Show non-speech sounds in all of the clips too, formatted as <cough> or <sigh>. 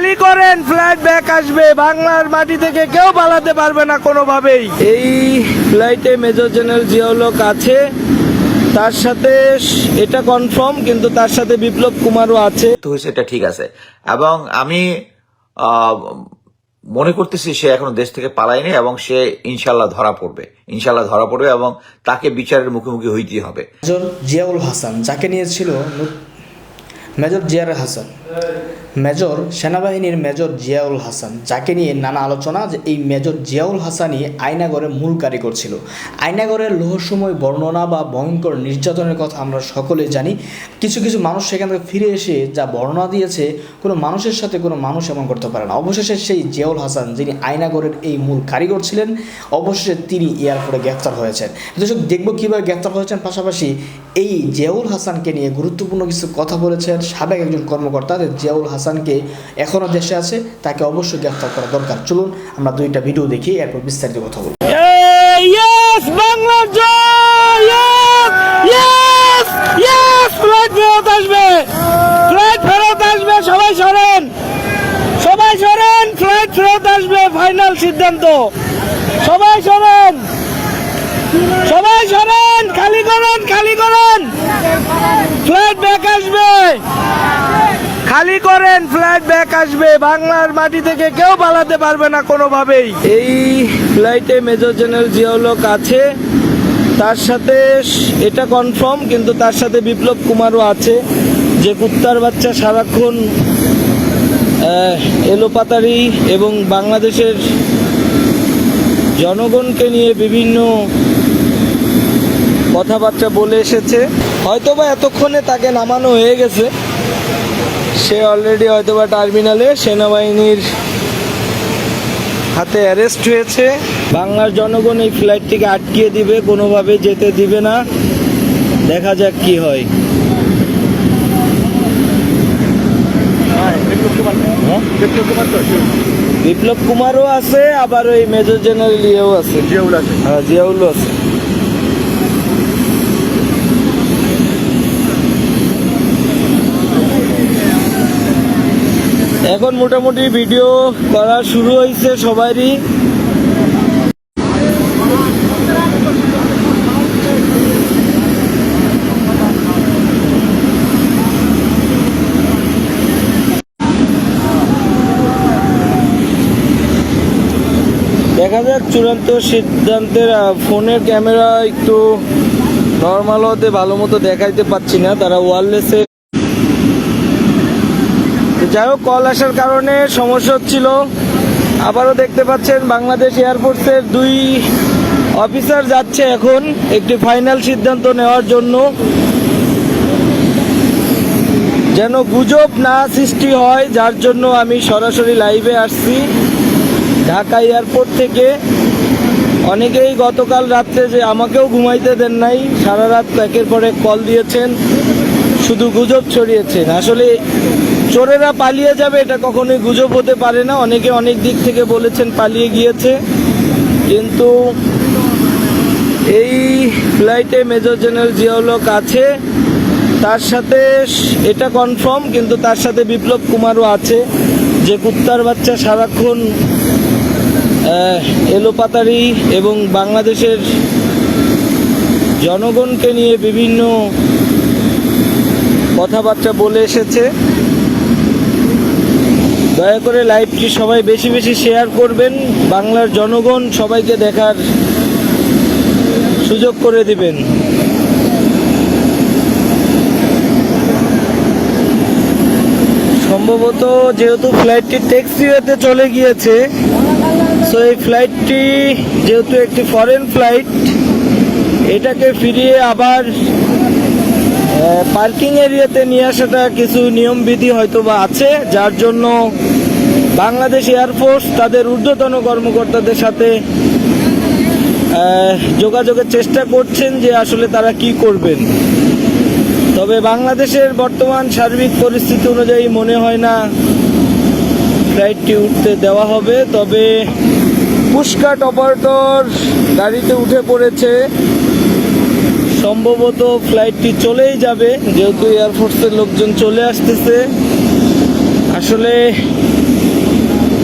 খালি করেন flight back আসবে। বাংলার মাটি থেকে কেউ পালাতে পারবে না কোনোভাবেই। এই ফ্লাইটে মেজর জেনারেল জিয়াউলক আছে। তার সাথে এটা কনফার্ম কিন্তু তার সাথে বিপ্লব কুমারও আছে। তো সেটা ঠিক আছে। এবং আমি আহ, মনে করতেছি সে এখনও দেশ থেকে পালায়নি এবং সে ইনশাল্লাহ ধরা পড়বে। ইনশাল্লাহ ধরা পড়বে এবং তাকে বিচারের মুখোমুখি হইতেই হবে। জিয়াউল হাসান যাকে নিয়েছিল মেজর জিয়ার হাসান। মেজর সেনাবাহিনীর মেজর জিয়াউল হাসান, যাকে নিয়ে নানা আলোচনা যে এই মেজর জিয়াউল হাসানই আয়নাগরের মূল কারিগর ছিল। আয়নাগরের রহস্যময় বর্ণনা বা ভয়ঙ্কর নির্যাতনের কথা আমরা সকলেই জানি। কিছু কিছু মানুষ সেখান থেকে ফিরে এসে যা বর্ণনা দিয়েছে, কোনো মানুষের সাথে কোনো মানুষ এমন করতে পারে না। অবশেষে সেই জিয়াউল হাসান, যিনি আয়নাগরের এই মূল কারিগর ছিলেন, অবশেষে তিনি এয়ারপোর্টে গ্রেফতার হয়েছেন। দেখব কীভাবে গ্রেফতার হয়েছেন। পাশাপাশি এই জিয়াউল হাসানকে নিয়ে গুরুত্বপূর্ণ কিছু কথা বলেছেন। সাবেক একজন কর্মকর্তা জিয়াউল হাসানকে এখনও দেশে আছে, তাকে অবশ্যই গ্রেফতার করা দরকার। চলুন, আমরা দুইটা ভিডিও দেখি, এরপর বিস্তারিত কথা সিদ্ধান্ত। সবাই সরেন। সবাই সরেন, খালি করেন, খালি করুন। ফ্লাইট ব্যাক আসবে। খালি করেন ফ্লাইট ব্যাক আসবে। বাংলার মাটি থেকে কেউ পালাতে পারবে না কোনোভাবেই। এই ফ্লাইটে মেজর জেনারেল জিয়াউলক আছে। তার সাথে এটা কনফার্ম কিন্তু তার সাথে বিপ্লব কুমারও আছে। যে কুত্তার বাচ্চা সারাক্ষণ এলোপাতারি এবং বাংলাদেশের জনগণকে নিয়ে বিভিন্ন কথাবার্তা বলে এসেছে। হয়তোবা এতক্ষণে তাকে নামানো হয়ে গেছে। সে অলরেডি হয়তোবা টার্মিনালে সেনাবাহিনীর হাতে অ্যারেস্ট হয়েছে। বাংলার জনগণ এই ফ্লাইটটিকে আটকিয়ে দিবে কোনোভাবে যেতে দিবে না। দেখা যাক কি হয়? বিপ্লব কুমারও আছে আবার ওই মেজর জেনারেল ইয়েও আছে। জিয়াউল আছে। হ্যাঁ জিয়াউলও আছে। এখন মোটামুটি ভিডিও করা শুরু হয়েছে সবারই। দেখা যাক চূড়ান্ত সিদ্ধান্তের ফোনের ক্যামেরা একটু নর্মাল হতে ভালো মতো দেখাইতে পাচ্ছি না। তারা ওয়ারলেসে যাই হোক কল আসার কারণে সমস্যা হচ্ছিল। আবারও দেখতে পাচ্ছেন বাংলাদেশ এয়ারফোর্সের দুই অফিসার যাচ্ছে এখন একটি ফাইনাল সিদ্ধান্ত নেওয়ার জন্য। যেন গুজব না সৃষ্টি হয়, যার জন্য আমি সরাসরি লাইভে আসছি। ঢাকা এয়ারপোর্ট থেকে। অনেকেই গতকাল রাত্রে যে আমাকেও ঘুমাইতে দেন নাই, সারা রাত একের পর এক কল দিয়েছেন। শুধু গুজব ছড়িয়েছেন। আসলে চোরেরা পালিয়ে যাবে, এটা কখনোই গুজব হতে পারে না। অনেকে অনেক দিক থেকে বলেছেন পালিয়ে গিয়েছে। কিন্তু এই ফ্লাইটে মেজর জেনারেল জিয়াউলক আছে। তার সাথে এটা কনফার্ম কিন্তু তার সাথে বিপ্লব কুমারও আছে। যে কুত্তার বাচ্চা সারাক্ষণ এলোপাতারি এবং বাংলাদেশের জনগণকে নিয়ে বিভিন্ন কথাবার্তা বলে এসেছে। দয়া করে লাইভটি সবাই বেশি বেশি শেয়ার করবেন, বাংলার জনগণ সবাইকে দেখার সুযোগ করে দিবেন। সম্ভবত যেহেতু ফ্লাইটটি ট্যাক্সিওয়েতে চলে গিয়েছে সো এই ফ্লাইটটি যেহেতু একটি ফরেন ফ্লাইট এটাকে ফিরিয়ে আবার পার্কিং এরিয়াতে নিয়ে আসাটা কিছু নিয়মবিধি হয়তো বা আছে, যার জন্য বাংলাদেশ এয়ারফোর্স তাদের ঊর্ধ্বতন কর্মকর্তাদের সাথে যোগাযোগের চেষ্টা করছেন যে আসলে তারা কি করবেন। তবে বাংলাদেশের বর্তমান সার্বিক পরিস্থিতি অনুযায়ী মনে হয় না ফ্লাইটটি উঠতে দেওয়া হবে, তবে পুষ্কাট অপারেটর গাড়িতে উঠে পড়েছে। সম্ভবত ফ্লাইটটি চলেই যাবে, যেহেতু এয়ারফোর্সের লোকজন চলে আসতেছে। আসলে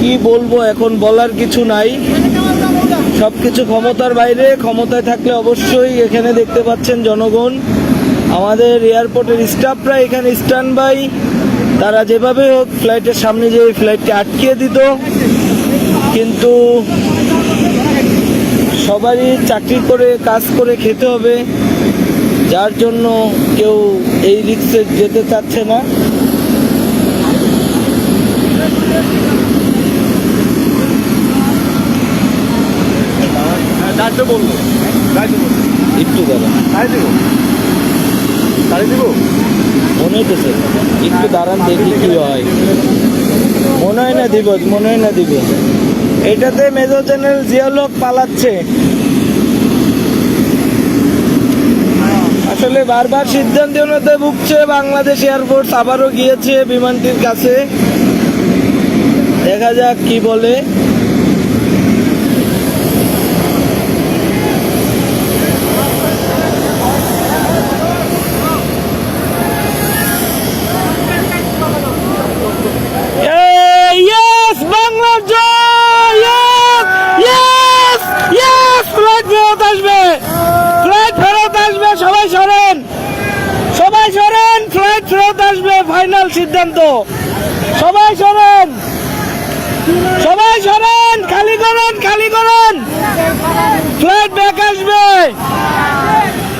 কি বলব, এখন বলার কিছু নাই। সব কিছু ক্ষমতার বাইরে, ক্ষমতায় থাকলে অবশ্যই এখানে দেখতে পাচ্ছেন জনগণ। আমাদের এয়ারপোর্টের স্টাফরা এখানে স্ট্যান্ড বাই তারা যেভাবে হোক ফ্লাইটের সামনে যে ফ্লাইটটি আটকিয়ে দিত। কিন্তু সবারই চাকরি করে কাজ করে খেতে হবে। যার জন্য কেউ এই রিক্সে যেতে চাচ্ছে না। একটু দাঁড়া দেবো? মনে হইতেছে একটু দাঁড়ান দেখি কি হয়। মনে হয় না দিব মনে হয় না দিব। এটাতে মেজর জেনারেল জিয়ালক পালাচ্ছে। আসলে বারবার সিদ্ধান্ত অনুতে ভুগছে বাংলাদেশ এয়ারফোর্স, আবারও গিয়েছে বিমানটির কাছে। দেখা যাক কি বলে ইয়েস বাংলা জয় ইয়েস ইয়েস ফ্লাইট ফেরত আসবে ফ্লাইট ফেরত আসবে সবাই সরেন সবাই সরেন ফ্লাইট ফেরত আসবে ফাইনাল সিদ্ধান্ত। সবাই সরেন। সবাই সরেন, খালি করেন খালি করেন। ফ্লাইট ব্যাক আসবে।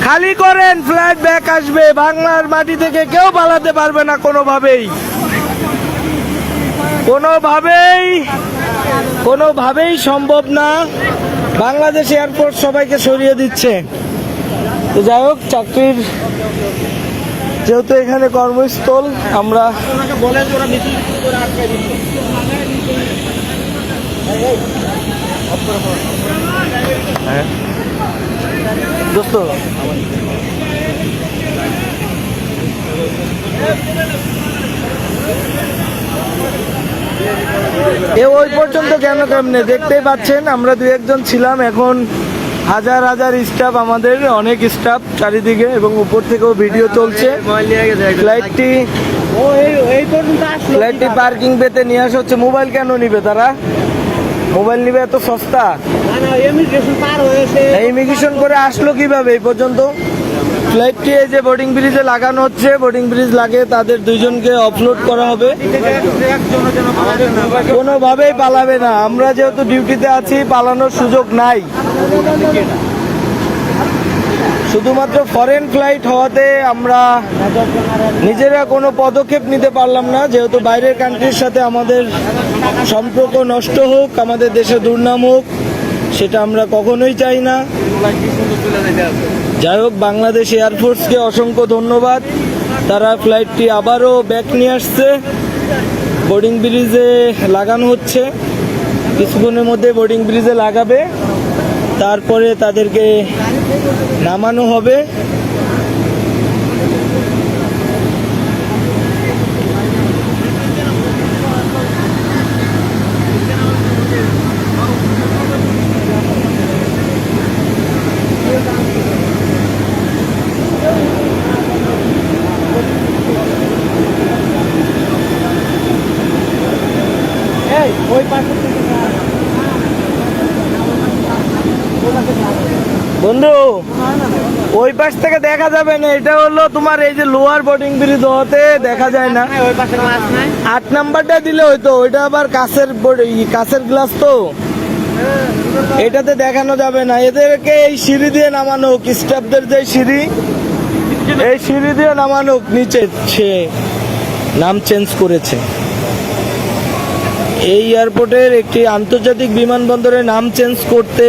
খালি করেন ফ্লাইট ব্যাক আসবে। বাংলার মাটি থেকে কেউ পালাতে পারবে না কোনোভাবেই। কোনোভাবেই কোনোভাবেই সম্ভব না। বাংলাদেশ এয়ারপোর্ট সবাইকে সরিয়ে দিচ্ছে। যাই হোক, চাকরির যেহেতু এখানে কর্মস্থল, আমরা এ ওই পর্যন্ত কেন কেমনে? দেখতেই পাচ্ছেন, আমরা দু একজন ছিলাম, এখন হাজার হাজার স্টাফ আমাদের অনেক স্টাফ চারিদিকে এবং উপর থেকেও ভিডিও চলছে ফ্লাইটটি ফ্লাইটটি পার্কিং পেতে নিয়ে আসা হচ্ছে। মোবাইল কেন নিবে তারা? মোবাইল নিবে এত সস্তা? ইমিগ্রেশন করে আসলো কীভাবে এই পর্যন্ত? ফ্লাইটটি এই যে বোর্ডিং ব্রিজে লাগানো হচ্ছে। বোর্ডিং ব্রিজ লাগে তাদের দুইজনকে অফলোড করা হবে। কোনোভাবেই পালাবে না। আমরা যেহেতু ডিউটিতে আছি, পালানোর সুযোগ নাই। শুধুমাত্র ফরেন ফ্লাইট হওয়াতে আমরা নিজেরা কোনো পদক্ষেপ নিতে পারলাম না। যেহেতু বাইরের কান্ট্রির সাথে আমাদের সম্পর্ক নষ্ট হোক, আমাদের দেশে দুর্নাম হোক, সেটা আমরা কখনোই চাই না। যাই হোক, বাংলাদেশ এয়ারফোর্সকে অসংখ্য ধন্যবাদ। তারা ফ্লাইটটি আবারও ব্যাক নিয়ে আসছে। বোর্ডিং ব্রিজে লাগানো হচ্ছে। কিছুক্ষণের মধ্যে বোর্ডিং ব্রিজে লাগাবে। তারপরে তাদেরকে নামানো হবে। বন্ধু ওই পাশ থেকে দেখা যাবে না এটা হলো তোমার এই যে লোয়ার বোর্ডিং ব্রিজ হতে দেখা যায় না। আট নাম্বারটা দিলে হয়তো ওইটা আবার কাছের কাছের গ্লাস তো। এটাতে দেখানো যাবে না। এদেরকে এই সিঁড়ি দিয়ে নামানো হোক স্টাফদের যে সিঁড়ি এই সিঁড়ি দিয়ে নামানো হোক নিচে সে নাম চেঞ্জ করেছে। এই এয়ারপোর্টের একটি আন্তর্জাতিক বিমানবন্দরের নাম চেঞ্জ করতে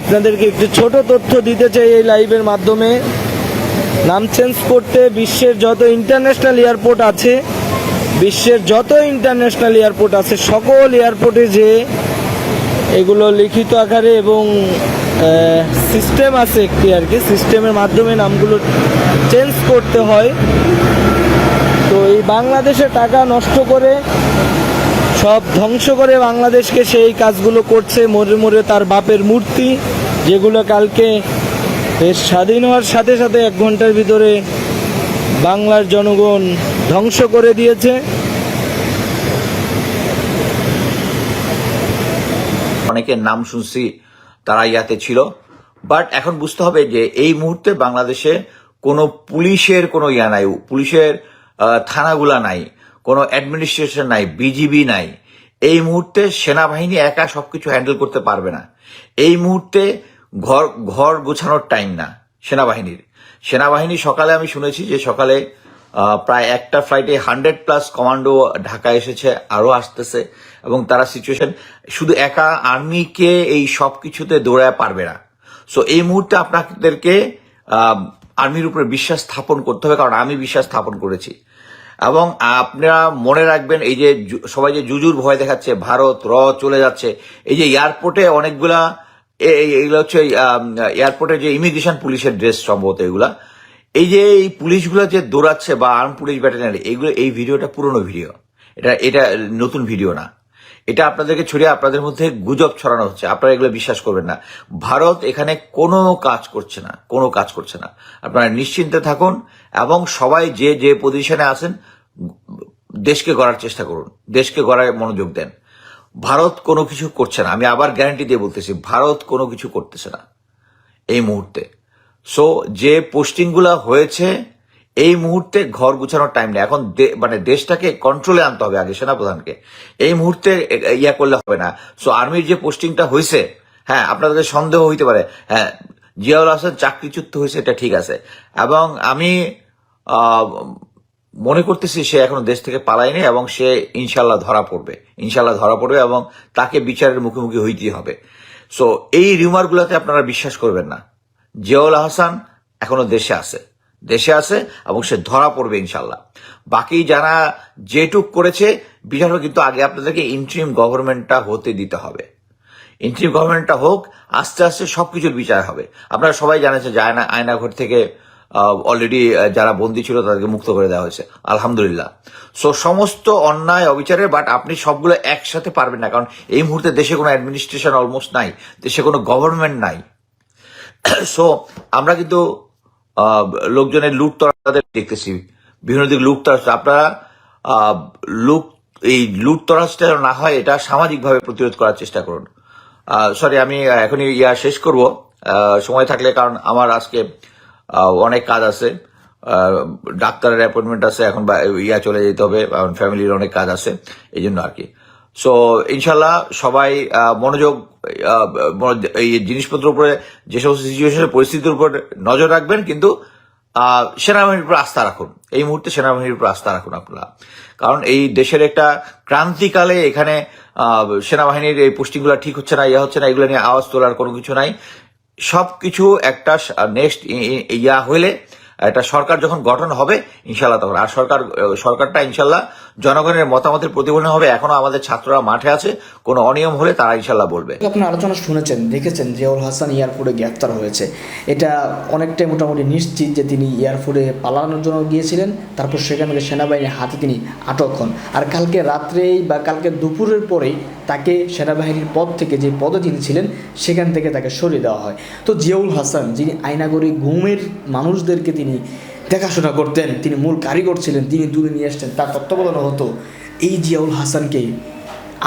আপনাদেরকে একটি ছোট তথ্য দিতে চাই এই লাইভের মাধ্যমে। নাম চেঞ্জ করতে বিশ্বের যত ইন্টারন্যাশনাল এয়ারপোর্ট আছে, বিশ্বের যত ইন্টারন্যাশনাল এয়ারপোর্ট আছে, সকল এয়ারপোর্টে যে এগুলো লিখিত আকারে এবং সিস্টেম আছে একটি আর কি সিস্টেমের মাধ্যমে নামগুলো চেঞ্জ করতে হয়। তো এই বাংলাদেশে টাকা নষ্ট করে সব ধ্বংস করে বাংলাদেশকে সেই কাজগুলো করছে মরে মরে তার বাপের মূর্তি, যেগুলো কালকে দেশ স্বাধীন হওয়ার সাথে সাথে এক ঘণ্টার ভিতরে বাংলার জনগণ ধ্বংস করে দিয়েছে। অনেকের নাম শুনছি তারা ইয়াতে ছিল বাট এখন বুঝতে হবে যে এই মুহূর্তে বাংলাদেশে কোনো পুলিশের কোনো ইয়া নাই, পুলিশের থানাগুলা নাই। কোনো অ্যাডমিনিস্ট্রেশন নাই বিজিবি নাই, এই মুহূর্তে সেনাবাহিনী একা সবকিছু হ্যান্ডেল করতে পারবে না। এই মুহূর্তে ঘর ঘর গোছানোর টাইম না সেনাবাহিনীর। সেনাবাহিনী সকালে আমি শুনেছি যে সকালে প্রায় একটা ফ্লাইটে হান্ড্রেড প্লাস কমান্ডো ঢাকা এসেছে, আরও আসতেছে, এবং তারা সিচুয়েশন শুধু একা আর্মিকে এই সব কিছুতে দৌড়ায় পারবে না। সো এই মুহূর্তে আপনাদেরকে আর্মির উপরে বিশ্বাস স্থাপন করতে হবে, কারণ আমি বিশ্বাস স্থাপন করেছি। এবং আপনারা মনে রাখবেন, এই যে সবাই যে জুজুর ভয় দেখাচ্ছে, ভারত র চলে যাচ্ছে, এই যে এয়ারপোর্টে অনেকগুলা এইগুলো হচ্ছে এয়ারপোর্টে যে ইমিগ্রেশন পুলিশের ড্রেস সম্ভবত এগুলা, এই যে এই পুলিশগুলো যে দৌড়াচ্ছে বা আর্ম পুলিশ ব্যাটালিয়ান এইগুলো এই ভিডিওটা পুরনো ভিডিও। এটা এটা নতুন ভিডিও না। এটা আপনাদেরকে ছড়িয়ে আপনাদের মধ্যে গুজব ছড়ানো হচ্ছে। আপনারা এগুলো বিশ্বাস করবেন না। ভারত এখানে কোনো কাজ করছে না, কোনো কাজ করছে না। আপনারা নিশ্চিন্তে থাকুন এবং সবাই যে যে পজিশনে আছেন, দেশকে গড়ার চেষ্টা করুন। দেশকে গড়ায় মনোযোগ দেন। ভারত কোনো কিছু করছে না। আমি আবার গ্যারান্টি দিয়ে বলতেছি, ভারত কোনো কিছু করতেছে না এই মুহূর্তে। সো যে পোস্টিংগুলো হয়েছে এই মুহূর্তে ঘর গুছানোর টাইম নেই। এখন মানে দেশটাকে কন্ট্রোলে আনতে হবে আগে, সেনাপ্রধানকে। এই মুহূর্তে ইয়া করলে হবে না। সো আর্মির যে পোস্টিংটা হয়েছে হ্যাঁ আপনাদের সন্দেহ হইতে পারে হ্যাঁ জিয়াউল হাসান চাকরিচ্যুত হয়েছে, এটা ঠিক আছে। এবং আমি মনে করতেছি সে এখনও দেশ থেকে পালায়নি এবং সে ইনশাল্লাহ ধরা পড়বে। ইনশাল্লাহ ধরা পড়বে এবং তাকে বিচারের মুখোমুখি হইতেই হবে। সো এই রিউমার গুলাতে আপনারা বিশ্বাস করবেন না। জিয়াউল হাসান এখনও দেশে আছে। দেশে আছে এবং সে ধরা পড়বে ইনশাল্লাহ বাকি যারা যেটুক করেছে বিচার কিন্তু আগে আপনাদেরকে ইন্ট্রিম গভর্নমেন্টটা হতে দিতে হবে। ইন্ট্রিম গভর্নমেন্টটা হোক, আস্তে আস্তে সবকিছুর বিচার হবে। আপনারা সবাই জানেছে যে আয়না, আয়নাঘর থেকে অলরেডি যারা বন্দি ছিল তাদেরকে মুক্ত করে দেওয়া হয়েছে। আলহামদুলিল্লাহ। সো সমস্ত অন্যায়, অবিচারের বাট আপনি সবগুলো একসাথে পারবেন না। কারণ এই মুহূর্তে দেশে কোনো অ্যাডমিনিস্ট্রেশন অলমোস্ট নাই, দেশে কোনো গভর্নমেন্ট নাই। <coughs> সো আমরা কিন্তু লোকজনের লুট তরাদের দেখতেছি। বিভিন্ন দিক লুট তরাজ আপনারা লুট, এই লুট তরাজটা যেন না হয়, এটা সামাজিকভাবে প্রতিরোধ করার চেষ্টা করুন। সরি আমি এখনই ইয়া শেষ করব। সময় থাকলে, কারণ আমার আজকে অনেক কাজ আছে। ডাক্তারের অ্যাপয়েন্টমেন্ট আছে, এখন ইয়া চলে যেতে হবে এখন ফ্যামিলির অনেক কাজ আছে, এই জন্য আর কি। সো ইনশাল্লাহ সবাই মনোযোগ এই জিনিসপত্রের উপরে, যে সমস্ত সিচুয়েশনের পরিস্থিতির উপর নজর রাখবেন, কিন্তু সেনাবাহিনীর উপর আস্থা রাখুন। এই মুহূর্তে সেনাবাহিনীর উপর আস্থা রাখুন আপনারা। কারণ এই দেশের একটা ক্রান্তিকালে এখানে সেনাবাহিনীর এই পোস্টিংগুলো ঠিক হচ্ছে না, ইয়া হচ্ছে না, এগুলো নিয়ে আওয়াজ তোলার কোনো কিছু নাই। সবকিছু একটা নেক্সট ইয়া হইলে, একটা সরকার যখন গঠন হবে ইনশাল্লাহ তখন। আর সরকার, সরকারটা ইনশাল্লাহ জনগণের মতামতের প্রতিফলন হবে। এখনও আমাদের ছাত্ররা মাঠে আছে। কোনো অনিয়ম হলে তারা ইনশাল্লাহ বলবে। আপনার আলোচনা শুনেছেন, দেখেছেন জিয়াউল হাসান এয়ারপোর্টে গ্রেপ্তার হয়েছে। এটা অনেকটাই মোটামুটি নিশ্চিত যে তিনি এয়ারপোর্টে পালানোর জন্য গিয়েছিলেন। তারপর সেখান থেকে সেনাবাহিনীর হাতে তিনি আটক হন। আর কালকে রাত্রেই বা কালকে দুপুরের পরেই তাকে সেনাবাহিনীর পদ থেকে যে পদে তিনি ছিলেন, সেখান থেকে তাকে সরিয়ে দেওয়া হয়। তো জিয়াউল হাসান, যিনি আয়নাগরী ঘুমের মানুষদেরকে তিনি দেখাশোনা করতেন, তিনি মূল কারিগর ছিলেন, তিনি তুলে নিয়ে আসতেন, তার তত্ত্বাবধানে হতো, এই জিয়াউল হাসানকে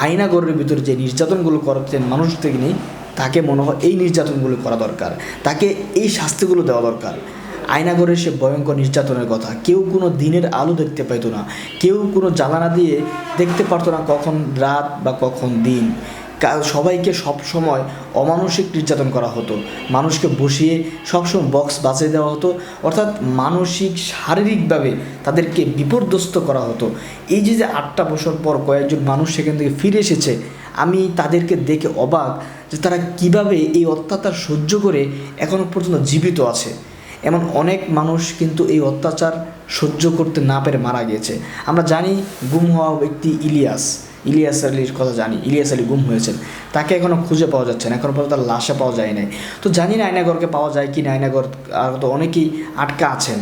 আয়নাগরের ভিতরে যে নির্যাতনগুলো করতেন মানুষ থেকে নেই, তাকে মনে হয় এই নির্যাতনগুলো করা দরকার, তাকে এই শাস্তিগুলো দেওয়া দরকার। আয়নাগরের সে ভয়ঙ্কর নির্যাতনের কথা, কেউ কোনো দিনের আলো দেখতে পেতো না, কেউ কোনো জ্বালানা দিয়ে দেখতে পারতো না কখন রাত বা কখন দিন। সবাইকে সব সময় অমানসিক নির্যাতন করা হতো। মানুষকে বসিয়ে সবসময় বক্স বাজিয়ে দেওয়া হতো। অর্থাৎ মানসিক, শারীরিকভাবে তাদেরকে বিপর্যস্ত করা হতো। এই যে যে আটটা বছর পর কয়েকজন মানুষ সেখান থেকে ফিরে এসেছে, আমি তাদেরকে দেখে অবাক যে তারা কীভাবে এই অত্যাচার সহ্য করে এখনও পর্যন্ত জীবিত আছে। এমন অনেক মানুষ কিন্তু এই অত্যাচার সহ্য করতে না পেরে মারা গিয়েছে। আমরা জানি, গুম হওয়া ব্যক্তি ইলিয়াস। ইলিয়াস আলীর কথা জানি, ইলিয়াস আলী গুম হয়েছেন। তাকে এখনও খুঁজে পাওয়া যাচ্ছে না এখনও পর্যন্ত তার লাশে পাওয়া যায় নাই। তো জানি না আয়নাগরকে পাওয়া যায় কি না, আয়নাগর, আর তো অনেকেই আটকা আছেন।